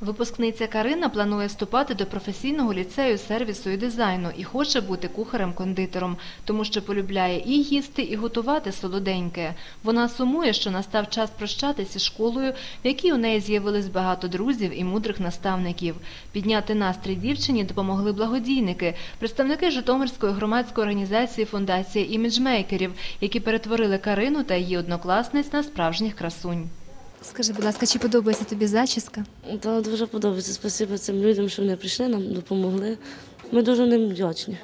Випускниця Карина планує вступати до професійного ліцею сервісу і дизайну і хоче бути кухарем-кондитером, тому що полюбляє і їсти, і готувати солоденьке. Вона сумує, що настав час прощатися з школою, в якій у неї з'явилось багато друзів і мудрих наставників. Підняти настрій дівчині допомогли благодійники, представники Житомирської громадської організації Фундація іміджмейкерів, які перетворили Карину та її однокласниць на справжніх красунь. Скажи, будь ласка, чи подобається тобі зачіска? Та дуже подобається. Спасибо цим людям, що вони прийшли, нам допомогли. Ми дуже ним вдячні.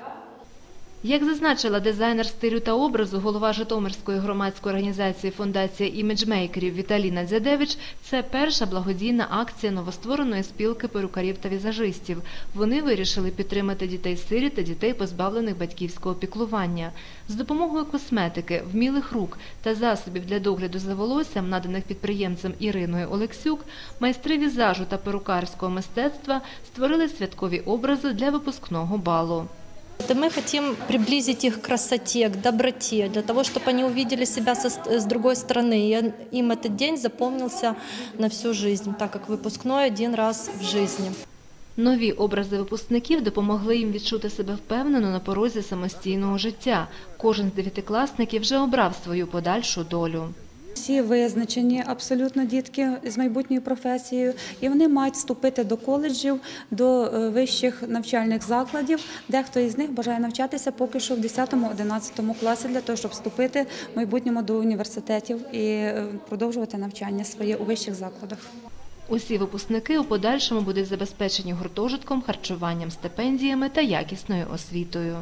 Як зазначила дизайнер стилю та образу, голова Житомирської громадської організації Фундація іміджмейкерів Віталіна Дзядевич, це перша благодійна акція новоствореної спілки перукарів та візажистів. Вони вирішили підтримати дітей-сиріт та дітей, позбавлених батьківського піклування. З допомогою косметики, вмілих рук та засобів для догляду за волоссям, наданих підприємцем Іриною Олексюк, майстри візажу та перукарського мистецтва створили святкові образи для випускного балу. Да мы хотим приблизить их к красоте, к доброте, для того, чтобы они увидели себя со, с другой стороны. И им этот день запомнился на всю жизнь, так как выпускной один раз в жизни. Нові образи випускників допомогли їм відчути себе впевнено на порозі самостійного життя. Кожен з дев'ятикласників вже обрав свою подальшу долю. Всі визначені абсолютно дітки з майбутньою професією, і вони мають вступити до коледжів, до е, вищих навчальних закладів. Дехто із них бажає навчатися поки що в 10-11 класі для того, щоб вступити в майбутньому до університетів і е, продовжувати навчання своє у вищих закладах. Усі випускники у подальшому будуть забезпечені гуртожитком, харчуванням, стипендіями та якісною освітою.